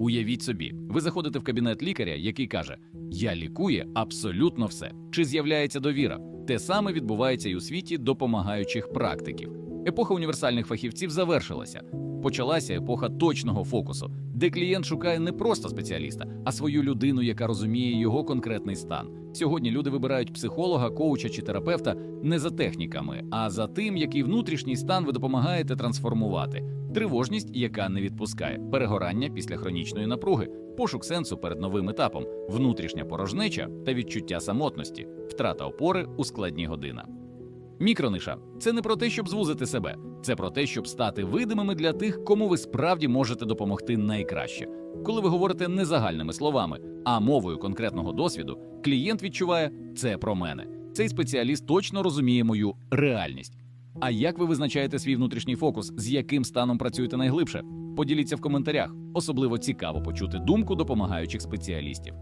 Уявіть собі, ви заходите в кабінет лікаря, який каже: Я лікує абсолютно все. Чи з'являється довіра? Те саме відбувається і у світі допомагаючих практиків. Епоха універсальних фахівців завершилася. Почалася епоха точного фокусу, де клієнт шукає не просто спеціаліста, а свою людину, яка розуміє його конкретний стан. Сьогодні люди вибирають психолога, коуча чи терапевта не за техніками, а за тим, який внутрішній стан ви допомагаєте трансформувати. Тривожність, яка не відпускає, перегорання після хронічної напруги, пошук сенсу перед новим етапом, внутрішня порожнеча та відчуття самотності, втрата опори у складні години. Мікрониша це не про те, щоб звузити себе, це про те, щоб стати видимими для тих, кому ви справді можете допомогти найкраще. Коли ви говорите не загальними словами, а мовою конкретного досвіду, клієнт відчуває це про мене. Цей спеціаліст точно розуміє мою реальність. А як ви визначаєте свій внутрішній фокус, з яким станом працюєте найглибше? Поділіться в коментарях. Особливо цікаво почути думку допомагаючих спеціалістів.